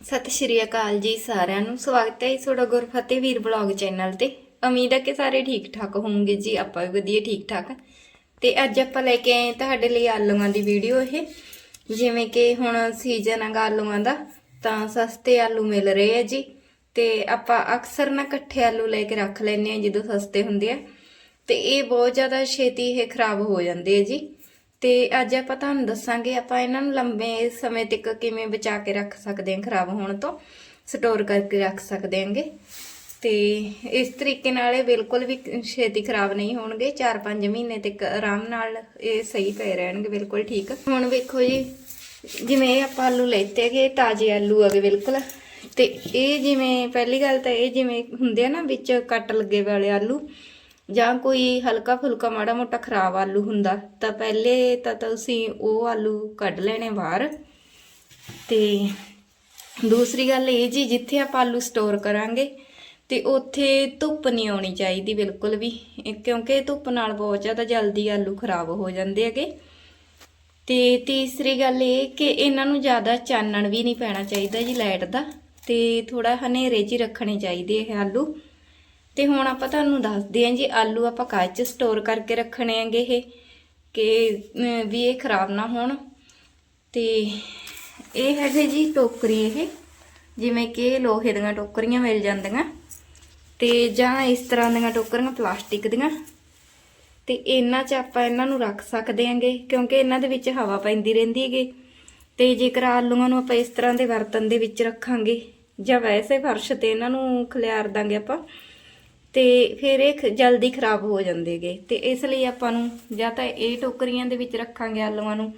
ਸਤਿ ਸ਼੍ਰੀ ਅਕਾਲ ਜੀ ਸਾਰਿਆਂ ਨੂੰ। ਸਵਾਗਤ ਹੈ ਜੀ ਤੁਹਾਡਾ ਗੁਰਫਤਿਹ ਵੀਰ ਬਲੌਗ ਚੈਨਲ ਤੇ। ਉਮੀਦ ਹੈ ਕਿ ਸਾਰੇ ਠੀਕ ਠਾਕ ਹੋਵੋਗੇ ਜੀ, ਆਪਾਂ ਵੀ ਵਧੀਆ ਠੀਕ ਠਾਕ ਤੇ ਅੱਜ ਆਪਾਂ ਲੈ ਕੇ ਆਏ ਤੁਹਾਡੇ ਲਈ ਆਲੂਆਂ ਦੀ ਵੀਡੀਓ ਇਹ। ਜਿਵੇਂ ਕਿ ਹੁਣ ਸੀਜ਼ਨ ਹੈਗਾ ਆਲੂਆਂ ਦਾ, ਤਾਂ ਸਸਤੇ ਆਲੂ ਮਿਲ ਰਹੇ ਆ ਜੀ। ਤੇ ਆਪਾਂ ਅਕਸਰ ਨਾ ਇਕੱਠੇ ਆਲੂ ਲੈ ਕੇ ਰੱਖ ਲੈਂਦੇ ਆ ਜਦੋਂ ਸਸਤੇ ਹੁੰਦੇ ਆ। ਤੇ ਇਹ ਬਹੁਤ ਜ਼ਿਆਦਾ ਛੇਤੀ ਇਹ ਖਰਾਬ ਹੋ ਜਾਂਦੇ ਆ ਜੀ। ਤੇ ਅੱਜ ਆਪਾਂ ਤੁਹਾਨੂੰ ਦੱਸਾਂਗੇ, ਆਪਾਂ ਇਹਨਾਂ ਨੂੰ ਲੰਬੇ ਸਮੇਂ ਤੱਕ ਕਿਵੇਂ ਬਚਾ ਕੇ ਰੱਖ ਸਕਦੇ ਹਾਂ, ਖਰਾਬ ਹੋਣ ਤੋਂ ਸਟੋਰ ਕਰਕੇ ਰੱਖ ਸਕਦੇ ਹਾਂਗੇ। ਤੇ ਇਸ ਤਰੀਕੇ ਨਾਲ ਇਹ ਬਿਲਕੁਲ ਵੀ ਛੇਤੀ ਖਰਾਬ ਨਹੀਂ ਹੋਣਗੇ 4-5 ਮਹੀਨੇ ਤੱਕ ਆਰਾਮ ਨਾਲ ਇਹ ਸਹੀ ਪਏ ਰਹਿਣਗੇ, ਬਿਲਕੁਲ ਠੀਕ। ਹੁਣ ਵੇਖੋ ਜੀ, ਜਿਵੇਂ ਇਹ ਆਪਾਂ ਆਲੂ ਲੈਤੇ ਹੈਗੇ, ਤਾਜ਼ੇ ਆਲੂ ਹੈਗੇ ਬਿਲਕੁਲ। ਤੇ ਇਹ ਜਿਵੇਂ, ਪਹਿਲੀ ਗੱਲ ਤਾਂ ਇਹ ਜਿਵੇਂ ਹੁੰਦੇ ਆ ਨਾ, ਵਿੱਚ ਕੱਟ ਲੱਗੇ ਵਾਲੇ ਆਲੂ ਜਾਂ ਕੋਈ ਹਲਕਾ ਫੁਲਕਾ ਮਾੜਾ ਮੋਟਾ ਖਰਾਬ ਆਲੂ ਹੁੰਦਾ, ਤਾਂ ਪਹਿਲੇ ਤਾਂ ਤੁਸੀਂ ਉਹ ਆਲੂ ਕੱਢ ਲੈਣੇ ਬਾਹਰ। ਤੇ ਦੂਸਰੀ ਗੱਲ ਇਹ ਜੀ, ਜਿੱਥੇ ਆਪਾਂ ਆਲੂ ਸਟੋਰ ਕਰਾਂਗੇ, ਤੇ ਉੱਥੇ ਧੁੱਪ ਨਹੀਂ ਆਉਣੀ ਚਾਹੀਦੀ ਬਿਲਕੁਲ ਵੀ ਕਿਉਂਕਿ ਧੁੱਪ ਨਾਲ ਬਹੁਤ ਜ਼ਿਆਦਾ ਜਲਦੀ ਆਲੂ ਖਰਾਬ ਹੋ ਜਾਂਦੇ ਹੈਗੇ। ਤੇ ਤੀਸਰੀ ਗੱਲ ਇਹ ਕਿ ਇਹਨਾਂ ਨੂੰ ਜ਼ਿਆਦਾ ਚਾਨਣ ਵੀ ਨਹੀਂ ਪੈਣਾ ਚਾਹੀਦਾ ਜੀ ਲਾਈਟ ਦਾ, ਤੇ ਥੋੜਾ ਹਨੇਰੇ 'ਚ ਹੀ ਰੱਖਣੇ ਚਾਹੀਦੇ ਇਹ ਆਲੂ। ਤੇ ਹੁਣ ਆਪਾਂ ਤੁਹਾਨੂੰ ਦੱਸਦੇ ਹਾਂ ਜੀ, ਆਲੂ ਆਪਾਂ ਕਾਚ 'ਚ ਸਟੋਰ ਕਰਕੇ ਰੱਖਣੇ ਹੈਗੇ ਇਹ, ਕਿ ਵੀ ਇਹ ਖਰਾਬ ਨਾ ਹੋਣ। ਤੇ ਇਹ ਹੈਗੇ ਜੀ ਟੋਕਰੀ ਇਹ, ਜਿਵੇਂ ਕਿ ਲੋਹੇ ਦੀਆਂ ਟੋਕਰੀਆਂ ਮਿਲ ਜਾਂਦੀਆਂ। ਤੇ ਜਾਂ ਇਸ ਤਰ੍ਹਾਂ ਦੀਆਂ ਟੋਕਰੀਆਂ ਪਲਾਸਟਿਕ ਦੀਆਂ। ਤੇ ਇਹਨਾਂ 'ਚ ਆਪਾਂ ਇਹਨਾਂ ਨੂੰ ਰੱਖ ਸਕਦੇ ਹਾਂਗੇ, ਕਿਉਂਕਿ ਇਹਨਾਂ ਦੇ ਵਿੱਚ ਹਵਾ ਪੈਂਦੀ ਰਹਿੰਦੀ ਹੈਗੀ। ਤੇ ਜੇਕਰ ਆਲੂਆਂ ਨੂੰ ਆਪਾਂ ਇਸ ਤਰ੍ਹਾਂ ਦੇ ਬਰਤਨ ਦੇ ਵਿੱਚ ਰੱਖਾਂਗੇ, ਜਾਂ ਵੈਸੇ ਫਰਸ਼ ਤੇ ਇਹਨਾਂ ਨੂੰ ਖਿਲਾਰ ਦਾਂਗੇ ਆਪਾਂ ਤੇ ਫਿਰ ਇਹ ਖ- ਜਲਦੀ ਖਰਾਬ ਹੋ ਜਾਂਦੇਗੇ। ਤੇ ਇਸ ਲਈ ਆਪਾਂ ਨੂੰ ਜਾਂ ਤਾਂ ਇਹ ਟੋਕਰੀਆਂ ਦੇ ਵਿੱਚ ਰੱਖਾਂਗੇ ਆਲੂਆਂ ਨੂੰ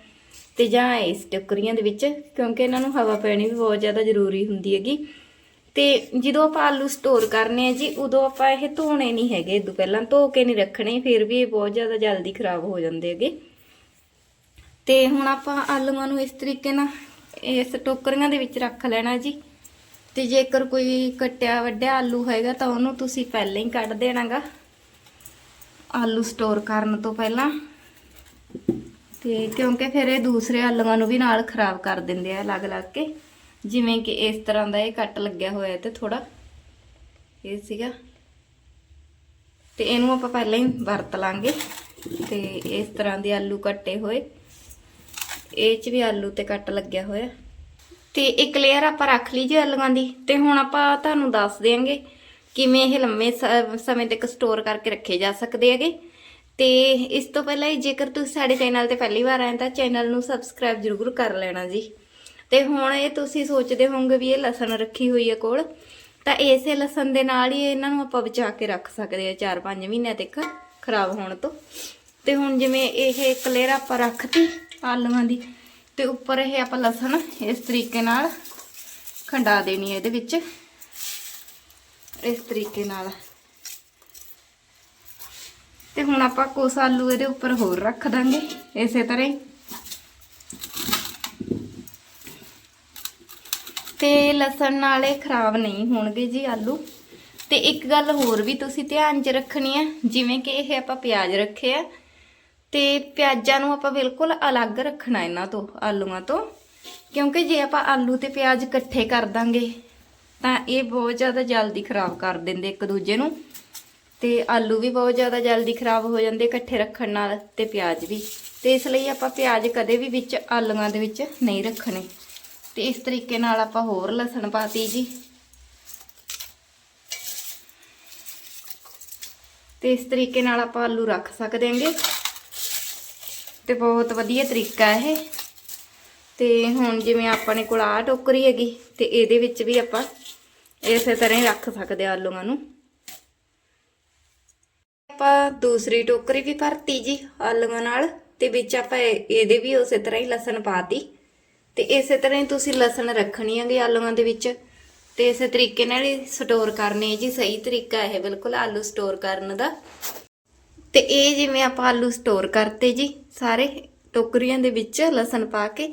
ਤੇ ਜਾਂ ਇਸ ਟੋਕਰੀਆਂ ਦੇ ਵਿੱਚ, ਕਿਉਂਕਿ ਇਹਨਾਂ ਨੂੰ ਹਵਾ ਪੈਣੀ ਵੀ ਬਹੁਤ ਜ਼ਿਆਦਾ ਜ਼ਰੂਰੀ ਹੁੰਦੀ ਹੈਗੀ। ਤੇ ਜਦੋਂ ਆਪਾਂ ਆਲੂ ਸਟੋਰ ਕਰਨੇ ਆ ਜੀ, ਉਦੋਂ ਆਪਾਂ ਇਹ ਧੋਣੇ ਨਹੀਂ ਹੈਗੇ। ਇਦੋਂ ਪਹਿਲਾਂ ਧੋ ਕੇ ਨਹੀਂ ਰੱਖਣੇ, ਫਿਰ ਵੀ ਇਹ ਬਹੁਤ ਜ਼ਿਆਦਾ ਜਲਦੀ ਖਰਾਬ ਹੋ ਜਾਂਦੇ ਹੈਗੇ। ਤੇ ਹੁਣ ਆਪਾਂ ਆਲੂਆਂ ਨੂੰ ਇਸ ਤਰੀਕੇ ਨਾਲ ਇਸ ਟੋਕਰੀਆਂ ਦੇ ਵਿੱਚ ਰੱਖ ਲੈਣਾ ਜੀ। ਤੇ ਜੇਕਰ ਕੋਈ ਕੱਟਿਆ ਵੱਡਿਆ ਆਲੂ ਹੋਏਗਾ ਤਾਂ ਉਹਨੂੰ ਤੁਸੀਂ ਪਹਿਲਾਂ ਹੀ ਕੱਢ ਦੇਣਾਗਾ। ਆਲੂ ਸਟੋਰ ਕਰਨ ਤੋਂ ਪਹਿਲਾਂ। ਤੇ ਕਿਉਂਕਿ ਫਿਰ ਇਹ ਦੂਸਰੇ ਆਲੂਆਂ ਨੂੰ ਵੀ ਨਾਲ ਖਰਾਬ ਕਰ ਦਿੰਦੇ ਆ ਅਲੱਗ-ਅਲੱਗ ਕੇ। ਜਿਵੇਂ ਕਿ ਇਸ ਤਰ੍ਹਾਂ ਦਾ ਇਹ ਕੱਟ ਲੱਗਿਆ ਹੋਇਆ ਤੇ ਥੋੜਾ ਇਹ ਸੀਗਾ। ਤੇ ਇਹਨੂੰ ਆਪਾਂ ਪਹਿਲਾਂ ਹੀ ਵਰਤ ਲਾਂਗੇ। ਤੇ ਇਸ ਤਰ੍ਹਾਂ ਦੇ ਆਲੂ ਕੱਟੇ ਹੋਏ। ਇਹ ਚ ਵੀ ਆਲੂ ਤੇ ਕੱਟ ਲੱਗਿਆ ਹੋਇਆ। ਤੇ ਇੱਕ ਲੇਅਰ ਆਪਾਂ ਰੱਖ ਲਈ ਜੇ ਆਲੂਆਂ ਦੀ, ਤੇ ਹੁਣ ਆਪਾਂ ਤੁਹਾਨੂੰ ਦੱਸ ਦਿਆਂਗੇ ਕਿਵੇਂ ਇਹ ਲੰਮੇ ਸ- ਸਮੇਂ ਤੱਕ ਸਟੋਰ ਕਰਕੇ ਰੱਖੇ ਜਾ ਸਕਦੇ ਹੈਗੇ। ਤੇ ਇਸ ਤੋਂ ਪਹਿਲਾਂ ਹੀ ਜੇਕਰ ਤੁਸੀਂ ਸਾਡੇ ਚੈਨਲ ਤੇ ਪਹਿਲੀ ਵਾਰ ਆਏ ਤਾਂ ਚੈਨਲ ਨੂੰ ਸਬਸਕ੍ਰਾਈਬ ਜ਼ਰੂਰ ਕਰ ਲੈਣਾ ਜੀ। ਤੇ ਹੁਣ ਇਹ ਤੁਸੀਂ ਸੋਚਦੇ ਹੋਵੋਗੇ ਵੀ ਇਹ ਲਸਣ ਰੱਖੀ ਹੋਈ ਹੈ ਕੋਲ, ਤਾਂ ਇਸੇ ਲਸਣ ਦੇ ਨਾਲ ਹੀ ਇਹਨਾਂ ਨੂੰ ਆਪਾਂ ਬਚਾ ਕੇ ਰੱਖ ਸਕਦੇ ਆ 4-5 ਮਹੀਨਿਆਂ ਤੱਕ ਖਰਾਬ ਹੋਣ ਤੋਂ। ਤੇ ਹੁਣ ਜਿਵੇਂ ਇਹ ਇੱਕ ਲੇਅਰ ਆਪਾਂ ਰੱਖਤੀ ਆਲੂਆਂ ਦੀ ਤੇ ਉੱਪਰ ਇਹ ਆਪਾਂ ਲਸਣ ਇਸ ਤਰੀਕੇ ਨਾਲ ਖੰਡਾ ਦੇਣੀ ਹੈ ਇਹਦੇ ਵਿੱਚ। ਇਸ ਤਰੀਕੇ ਨਾਲ। ਤੇ ਹੁਣ ਆਪਾਂ ਕੁਛ ਆਲੂ ਇਹਦੇ ਉੱਪਰ ਹੋਰ ਰੱਖ ਦਾਂਗੇ, ਇਸੇ ਤਰ੍ਹਾਂ ਹੀ। ਤੇ ਲਸਣ ਨਾਲ ਇਹ ਖਰਾਬ ਨਹੀਂ ਹੋਣਗੇ ਜੀ ਆਲੂ। ਤੇ ਇੱਕ ਗੱਲ ਹੋਰ ਵੀ ਤੁਸੀਂ ਧਿਆਨ 'ਚ ਰੱਖਣੀ ਹੈ, ਜਿਵੇਂ ਕਿ ਇਹ ਆਪਾਂ ਪਿਆਜ਼ ਰੱਖੇ ਆ ਤੇ ਪਿਆਜ਼ਾਂ ਨੂੰ ਆਪਾਂ ਬਿਲਕੁਲ ਅਲੱਗ ਰੱਖਣਾ ਇਹਨਾਂ ਤੋਂ, ਆਲੂਆਂ ਤੋਂ। ਕਿਉਂਕਿ ਜੇ ਆਪਾਂ ਆਲੂ ਤੇ ਪਿਆਜ਼ ਇਕੱਠੇ ਕਰ ਦਾਂਗੇ, ਤਾਂ ਇਹ ਬਹੁਤ ਜ਼ਿਆਦਾ ਜਲਦੀ ਖਰਾਬ ਕਰ ਦਿੰਦੇ ਇੱਕ ਦੂਜੇ ਨੂੰ। ਤੇ ਆਲੂ ਵੀ ਬਹੁਤ ਜ਼ਿਆਦਾ ਜਲਦੀ ਖਰਾਬ ਹੋ ਜਾਂਦੇ ਇਕੱਠੇ ਰੱਖਣ ਨਾਲ ਤੇ ਪਿਆਜ਼ ਵੀ। ਤੇ ਇਸ ਲਈ ਆਪਾਂ ਪਿਆਜ਼ ਕਦੇ ਵੀ ਵਿੱਚ ਆਲੂਆਂ ਦੇ ਵਿੱਚ ਨਹੀਂ ਰੱਖਣੇ। ਤੇ ਇਸ ਤਰੀਕੇ ਨਾਲ ਆਪਾਂ ਹੋਰ ਲਸਣ ਪਾਤੀ ਜੀ। ਤੇ ਇਸ ਤਰੀਕੇ ਨਾਲ ਆਪਾਂ ਆਲੂ ਰੱਖ ਸਕਦੇ ਹਾਂਗੇ। ਤੇ ਬਹੁਤ ਵਧੀਆ ਤਰੀਕਾ ਇਹ। ਤੇ ਹੁਣ ਜਿਵੇਂ ਆਪਣੇ ਕੋਲ ਆ ਟੋਕਰੀ ਹੈਗੀ, ਤੇ ਇਹਦੇ ਵਿੱਚ ਵੀ ਆਪਾਂ ਇਸੇ ਤਰ੍ਹਾਂ ਹੀ ਰੱਖ ਸਕਦੇ ਹਾਂ ਆਲੂਆਂ ਨੂੰ। ਆਪਾਂ ਦੂਸਰੀ ਟੋਕਰੀ ਵੀ ਭਰਤੀ ਜੀ ਆਲੂਆਂ ਨਾਲ, ਤੇ ਵਿੱਚ ਆਪਾਂ ਇਹ- ਇਹਦੇ ਵੀ ਉਸੇ ਤਰ੍ਹਾਂ ਹੀ ਲਸਣ ਪਾਤੀ। ਤੇ ਇਸੇ ਤਰ੍ਹਾਂ ਹੀ ਤੁਸੀਂ ਲਸਣ ਰੱਖਣੀ ਹੈਗੇ ਆਲੂਆਂ ਦੇ ਵਿੱਚ, ਤੇ ਇਸੇ ਤਰੀਕੇ ਨਾਲ ਹੀ ਸਟੋਰ ਕਰਨੇ ਜੀ, ਸਹੀ ਤਰੀਕਾ ਇਹ ਬਿਲਕੁਲ ਆਲੂ ਸਟੋਰ ਕਰਨ ਦਾ। ਤੇ ਇਹ ਜਿਵੇਂ ਆਪਾਂ ਆਲੂ ਸਟੋਰ ਕਰਤੇ ਜੀ, ਸਾਰੇ ਟੋਕਰੀਆਂ ਦੇ ਵਿੱਚ ਲਸਣ ਪਾ ਕੇ।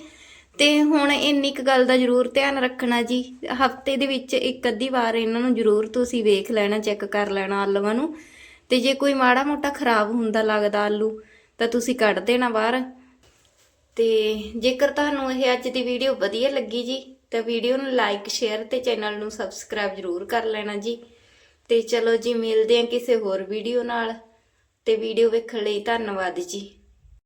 ਤੇ ਹੁਣ ਇੰਨੀ ਕੁ ਗੱਲ ਦਾ ਜ਼ਰੂਰ ਧਿਆਨ ਰੱਖਣਾ ਜੀ। ਹਫ਼ਤੇ ਦੇ ਵਿੱਚ ਇੱਕ ਅੱਧੀ ਵਾਰ ਇਹਨਾਂ ਨੂੰ ਜ਼ਰੂਰ ਤੁਸੀਂ ਵੇਖ ਲੈਣਾ, ਚੈੱਕ ਕਰ ਲੈਣਾ ਆਲੂਆਂ ਨੂੰ। ਤੇ ਜੇ ਕੋਈ ਮਾੜਾ ਮੋਟਾ ਖਰਾਬ ਹੁੰਦਾ ਲੱਗਦਾ ਆਲੂ, ਤਾਂ ਤੁਸੀਂ ਕੱਢ ਦੇਣਾ ਬਾਹਰ। ਤੇ ਜੇਕਰ ਤੁਹਾਨੂੰ ਇਹ ਅੱਜ ਦੀ ਵੀਡੀਓ ਵਧੀਆ ਲੱਗੀ ਜੀ, ਤਾਂ ਵੀਡੀਓ ਨੂੰ ਲਾਈਕ ਸ਼ੇਅਰ ਤੇ ਚੈਨਲ ਨੂੰ ਸਬਸਕ੍ਰਾਈਬ ਜ਼ਰੂਰ ਕਰ ਲੈਣਾ ਜੀ। ਤੇ ਚਲੋ ਜੀ, ਮਿਲਦੇ ਹਾਂ ਕਿਸੇ ਹੋਰ ਵੀਡੀਓ ਨਾਲ। ਤੇ ਵੀਡੀਓ ਵੇਖਣ ਲਈ ਧੰਨਵਾਦ ਜੀ।